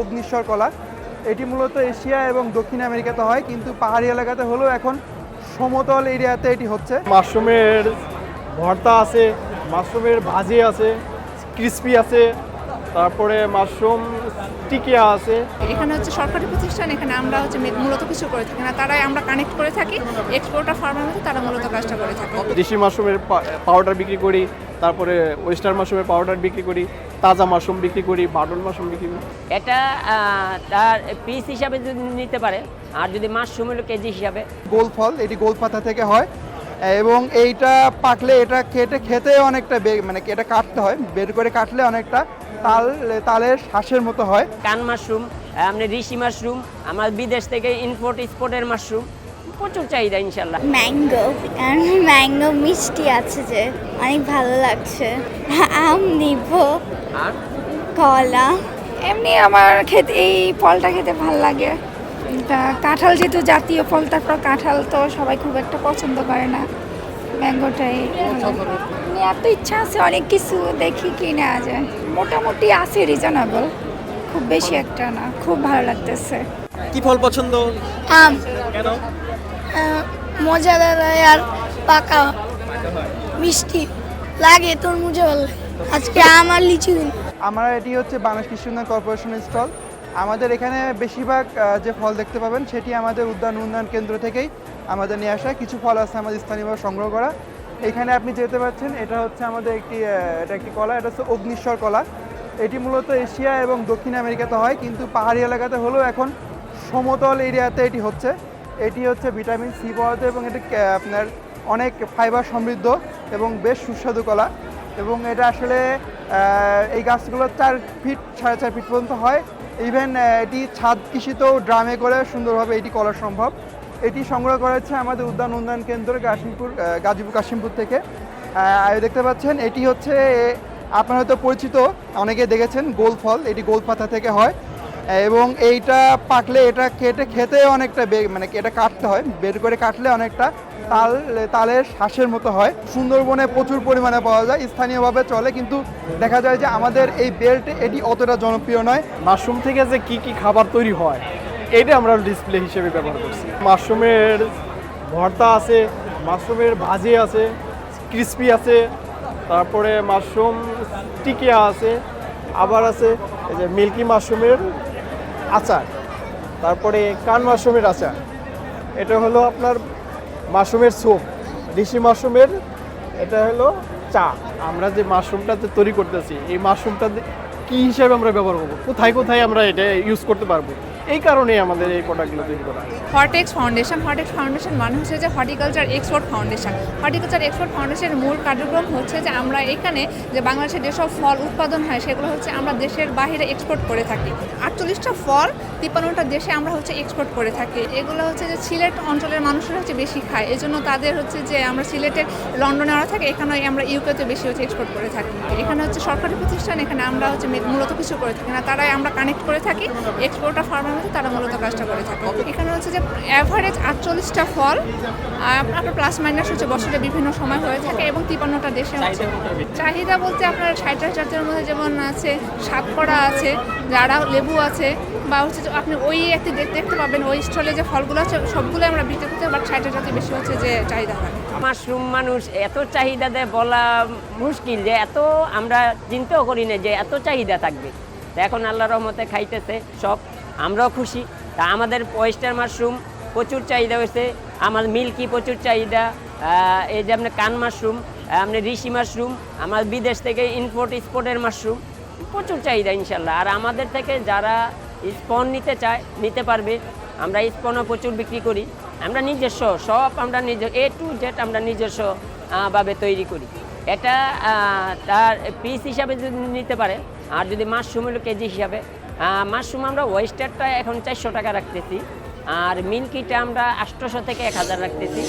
অগ্নিশ্বর কলা। এটি মূলত এশিয়া এবং দক্ষিণ আমেরিকাতে হয় কিন্তু পাহাড়ি এলাকাতে হলেও এখন সমতল এরিয়াতে এটি হচ্ছে। মাশরুমের ভর্তা আছে মাশরুমের ভাজি আছে ক্রিসপি আছে তারপরে মাশরুম টিকিয়া আছে। এখানে হচ্ছে সরকারি প্রতিষ্ঠান এখানে আমরা হচ্ছে মূলত কিছু করে থাকি না তারাই আমরা কানেক্ট করে থাকি। এক্সপোর্টার ফার্মের মধ্যে তারা মূলত কাজটা করে থাকে। দেশি মাশরুমের পাউডার বিক্রি করি তারপরে ওয়েস্টার মাশরুমের পাউডার বিক্রি করি তাজা মাশরুম বিক্রি করি বাটন মাশরুম বিক্রি করি। এটা তার পিস হিসাবে যদি নিতে পারে আর যদি মাশরুম হলো কেজি হিসাবে। গোল ফল এটি গোল পাতা থেকে হয়। এবং এইটা পাকলে এটা কেটে খেতে অনেকটা বে- মানে এটা কাটতে হয় বের করে কাটলে অনেকটা তাল তালের শ্বাসের মতো হয়। কান মাশরুম আপনি ঋষি মাশরুম আমার বিদেশ থেকে ইনপোর্ট এক্সপোর্টের মাশরুম। প্রচুর চাহিদা ইনশাল্লাহ। ম্যাঙ্গো কারণ ম্যাঙ্গো মিষ্টি আছে যে অনেক ভালো লাগছে। আম নিব আর? কলা। এমনি আমার খেতে এই ফলটা খেতে ভালো লাগে। এটা কাঁঠাল যেহেতু জাতীয় ফল তারপর কাঁঠাল তো সবাই খুব একটা পছন্দ করে না। ম্যাঙ্গোটাই এত ইচ্ছা আছে অনেক কিছু দেখি কি নেওয়া যায় মোটামুটি আছে রিজনেবল খুব বেশি একটা না খুব ভালো লাগতেছে। কি ফল পছন্দ? আম। কেন? মজাদার হয় আর পাকা মিষ্টি লাগে তরমুজে ভালো আজকে আমার লিচু দিন। আমরা এটি হচ্ছে বাংলাদেশ কৃষি উন্নয়ন কর্পোরেশনের স্টল। আমাদের এখানে বেশিরভাগ যে ফল দেখতে পাবেন, সেটি আমাদের উদ্যান উন্নয়ন কেন্দ্র থেকেই আমাদের নিয়ে আসা। কিছু ফল আছে আমাদের স্থানীয়ভাবে সংগ্রহ করা। এখানে আপনি যেতে পাচ্ছেন, এটা হচ্ছে আমাদের একটি এটা একটি কলা, এটা হচ্ছে অগ্নিশ্বর কলা। এটি মূলত এশিয়া এবং দক্ষিণ আমেরিকাতে হয়, কিন্তু পাহাড়ি এলাকাতে হলেও এখন সমতল এরিয়াতে এটি হচ্ছে। এটি হচ্ছে ভিটামিন সি পাওয়া যায় এবং এটি আপনার অনেক ফাইবার সমৃদ্ধ এবং বেশ সুস্বাদু কলা। এবং এটা আসলে এই গাছগুলো চার ফিট, সাড়ে চার ফিট পর্যন্ত হয়। ইভেন এটি ছাদ কৃষিতেও ড্রামে করে সুন্দরভাবে এটি করা সম্ভব। এটি সংগ্রহ করা হচ্ছে আমাদের উদ্যান উন্নয়ন কেন্দ্র কাশিমপুর গাজীপুর কাশিমপুর থেকে। দেখতে পাচ্ছেন, এটি হচ্ছে আপনার হয়তো পরিচিত, অনেকে দেখেছেন গোল ফল, এটি গোল পাতা থেকে হয়। এবং এইটা পাকলে এটা কেটে খেতে অনেকটা মানে এটা কাটতে হয়, বের করে কাটলে অনেকটা তাল, তালের শ্বাসের মতো হয়। সুন্দরবনে প্রচুর পরিমাণে পাওয়া যায়, স্থানীয়ভাবে চলে, কিন্তু দেখা যায় যে আমাদের এই বেল্ট এটি অতটা জনপ্রিয় নয়। মাশরুম থেকে যে কি কি খাবার তৈরি হয় এটা আমরা ডিসপ্লে হিসেবে ব্যবহার করছি। মাশরুমের ভর্তা আছে, মাশরুমের ভাজি আছে, ক্রিসপি আছে, তারপরে মাশরুম টিকিয়া আছে, আবার আছে এই যে মিল্কি মাশরুমের আচার, তারপরে কান মাশরুমের আচার। এটা হলো আপনার মাশরুমের স্যুপ ঋষি মাশরুমের, এটা হলো চা। আমরা যে মাশরুমটাতে তৈরি করতেছি, এই মাশরুমটা কি হিসাবে আমরা ব্যবহার করব? কোথায় কোথায় আমরা এটা ইউজ করতে পারব? এই কারণেই আমাদের এই প্রোডাক্টগুলো তৈরি করা হটেক্স ফাউন্ডেশন হটেক্স ফাউন্ডেশন মানে হচ্ছে যে horticulture export foundation horticulture export ফাউন্ডেশনের মূল কার্যক্রম হচ্ছে যে আমরা এখানে যে বাংলাদেশের যেসব ফল উৎপাদন হয়, সেগুলো হচ্ছে আমরা দেশের বাইরে এক্সপোর্ট করে থাকি। আটচল্লিশটা ফল, তিপ্পান্নটা দেশে আমরা হচ্ছে এক্সপোর্ট করে থাকি। এগুলো হচ্ছে যে সিলেট অঞ্চলের মানুষরা হচ্ছে বেশি খায়। এই জন্য তাদের হচ্ছে যে আমরা সিলেটের লন্ডনে ওরা থাকে, এখানে আমরা ইউকেতে বেশি হচ্ছে এক্সপোর্ট করে থাকি। এখানে হচ্ছে সরকারি প্রতিষ্ঠান, এখানে আমরা হচ্ছে মূলত কিছু করে থাকি না। তারাই আমরা কানেক্ট করে থাকি এক্সপোর্টার ফার্মের মধ্যে তারা মূলত কাজটা করে থাকে। এখানে হচ্ছে যে অ্যাভারেজ আটচল্লিশটা ফল আপনার প্লাস মাইনাস হচ্ছে বছরে বিভিন্ন সময় হয়ে থাকে এবং তিপান্নটা দেশে হচ্ছে। চাহিদা বলতে আপনার ষাটটা জাতের মধ্যে যেমন আছে, সাতকড়া আছে যারা লেবু আছে, বা হচ্ছে আপনি ওই একটি দেখতে দেখতে পাবেন, ওই স্টলে যে ফলগুলো আছে সবগুলো আমরা বিক্রি করতে বাট ষাটটা জাতি বেশি হচ্ছে যে চাহিদা হয়। মাশরুম মানুষ এত চাহিদা দেয় বলা মুশকিল যে এত আমরা চিন্তাও করি না যে এত চাহিদা থাকবে। এখন আল্লাহ রহমতে খাইতেছে সব। আমরাও খুশি। তা আমাদের ওয়েস্টার মাশরুম প্রচুর চাহিদা হয়েছে। আমার মিল্কি প্রচুর চাহিদা। এই যে আপনার কান মাশরুম আপনি ঋষি মাশরুম আমার বিদেশ থেকে ইনপোর্ট এক্সপোর্টের মাশরুম প্রচুর চাহিদা ইনশাল্লাহ। আর আমাদের থেকে যারা স্পন নিতে চায়, নিতে পারবে, আমরা স্পনও প্রচুর বিক্রি করি। আমরা নিজস্ব, সব আমরা নিজ এ টু জেড আমরা নিজস্ব ভাবে তৈরি করি। এটা তার পিস হিসাবে যদি নিতে পারে, আর যদি মাশরুম হলো কেজি হিসাবে মাশরুম আমরা ওয়েস্টারটা এখন চারশো টাকা রাখতেছি। আর মিল্কিটা আমরা আটশোশো থেকে এক হাজার রাখতেছি।